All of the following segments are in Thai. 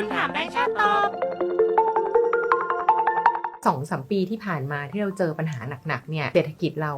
คุณถามแบงค์ชาติตอบสองสามปีที่ผ่านมาที่เราเจอปัญหาหนักๆเนี่ยเศรษฐกิจเรา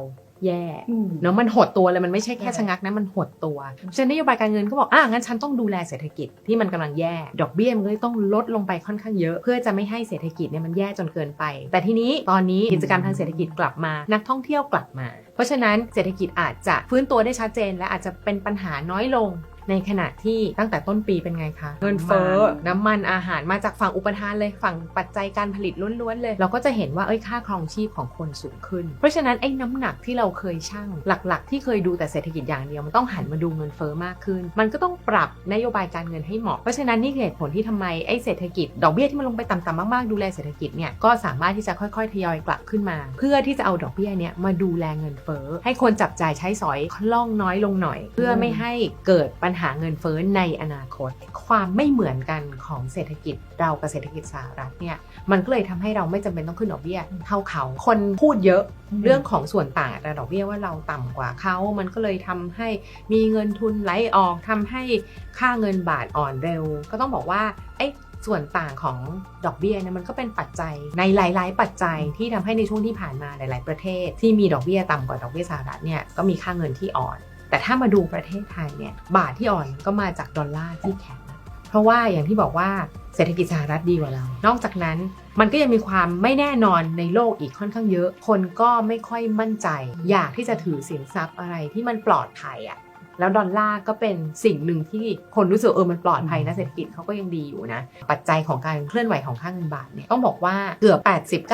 แย่อืมเนาะมันหดตัวเลยมันไม่ใช่แค่ใช่ชะงักนะมันหดตัวฉะนั้นนโยบายการเงินก็บอกอะงั้นฉันต้องดูแลเศรษฐกิจที่มันกำลังแย่ ดอกเบี้ยมันก็เลยต้องลดลงไปค่อนข้างเยอะ เพื่อจะไม่ให้เศรษฐกิจเนี่ยมันแย่จนเกินไป แต่ทีนี้ตอนนี้กิจกรรมทางเศรษฐกิจกลับมา นักท่องเที่ยวกลับมา เพราะฉะนั้นเศรษฐกิจอาจจะฟื้นตัวได้ชัดเจน และอาจจะเป็นปัญหาน้อยลง ในขณะที่ตั้งแต่ต้นปีเป็นไงคะ เงินเฟ้อน้ำมันอาหารมาจากฝั่งอุปทานเลยฝั่งปัจจัยการผลิตล้วนๆเลย เราก็จะเห็นว่าเอ้ยค่าครองชีพของคนสูงขึ้น เพราะฉะนั้นไอ้น้ำหนักที่เราเคยชั่งหลักๆ ที่เคยดูแต่เศรษฐกิจอย่างเดียวมันต้องหันมาดูเงินเฟ้อมากขึ้น มันก็ต้องปรับนโยบายการเงินให้เหมาะเพราะฉะนั้นนี่คือเหตุผลที่ทำไมไอ้เศรษฐกิจดอกเบี้ยที่มันลงไปต่ำๆมากๆดูแลเศรษฐกิจเนี่ยก็สามารถที่จะค่อยๆทยอยกลับขึ้นมา เพื่อที่จะเอาดอกเบี้ยเนี่ยมาดูแลเงินเฟ้อให้คนจับจ่ายใช้สอยคล่องน้อยลงหน่อย เพื่อไม่ให้เกิดปัญหาเงินเฟ้อในอนาคต ความไม่เหมือนกันของเศรษฐกิจเรากับเศรษฐกิจสหรัฐเนี่ยมันก็เลยทำให้เราไม่จำเป็นต้องขึ้นดอกเบี้ยเท่าเขา คนพูดเยอะเรื่องของส่วนต่างอัตราดอกเบี้ยว่าเราต่ำกว่าเขา มันก็เลยทำให้มีเงินทุนไหลออกทำให้ค่าเงินบาทอ่อนเร็ว ก็ต้องบอกว่าไอ้ส่วนต่างของดอกเบี้ยเนี่ยมันก็เป็นปัจจัยในหลาย ๆ ปัจจัยที่ทำให้ในช่วงที่ผ่านมาหลาย ๆ ประเทศ ที่มีดอกเบี้ยต่ำกว่าดอกเบี้ยสหรัฐเนี่ยก็มีค่าเงินที่อ่อน แต่ถ้ามาดูประเทศไทยเนี่ยบาทที่อ่อนก็มาจากดอลลาร์ที่แข็ง เพราะว่าอย่างที่บอกว่าเศรษฐกิจสหรัฐดีกว่าเรา นอกจากนั้นมันก็ยังมีความไม่แน่นอนในโลกอีกค่อนข้างเยอะ คนก็ไม่ค่อยมั่นใจ อยากที่จะถือสินทรัพย์อะไรที่มันปลอดภัยอะ แล้วดอลลาร์ก็เป็นสิ่งหนึ่งที่คนรู้สึกเออมันปลอดภัยนะเศรษฐกิจเขาก็ยังดีอยู่นะ ปัจจัยของการเคลื่อนไหวของค่าเงินบาทเนี่ยต้องบอกว่าเกือบ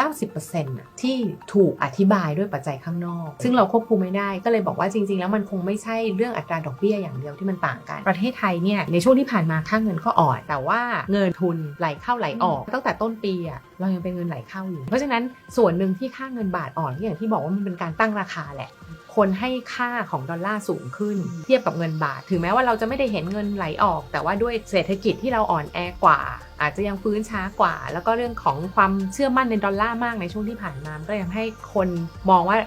80-90%น่ะที่ถูกอธิบายด้วยปัจจัยข้างนอก ซึ่งเราควบคุมไม่ได้ก็เลยบอกว่าจริง ๆ แล้วมันคงไม่ใช่เรื่องอัตราดอกเบี้ยอย่างเดียวที่มันต่างกัน ประเทศไทยเนี่ยในช่วงที่ผ่านมาค่าเงินก็อ่อน แต่ว่าเงินทุนไหลเข้าไหลออกตั้งแต่ต้นปีอะเรายังเป็นเงินไหลเข้าอยู่ เพราะฉะนั้นส่วนหนึ่งที่ค่าเงินบาทอ่อนที่อย่างที่บอกว่ามันเป็นการตั้งราคาแหละคนให้ค่าของดอลลาร์สูงขึ้นเทียบกับเงินบาท ถึงแม้ว่าเราจะไม่ได้เห็นเงินไหลออก แต่ว่าด้วยเศรษฐกิจที่เราอ่อนแอกว่า อาจจะยังฟื้นช้ากว่า แล้วก็เรื่องของความเชื่อมั่นในดอลลาร์มากในช่วงที่ผ่านมาก็ยังให้คนมองว่า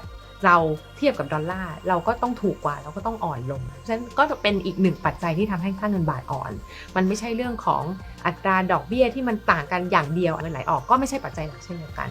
เราเทียบกับดอลลาร์เราก็ต้องถูกกว่าเราก็ต้องอ่อนลงฉะนั้นก็จะเป็นอีกหนึ่งปัจจัยที่ทำให้ค่าเงินบาทอ่อน มันไม่ใช่เรื่องของอัตราดอกเบี้ยที่มันต่างกันอย่างเดียวเงินไหลออกก็ไม่ใช่ปัจจัยหลักเช่นเดียวกัน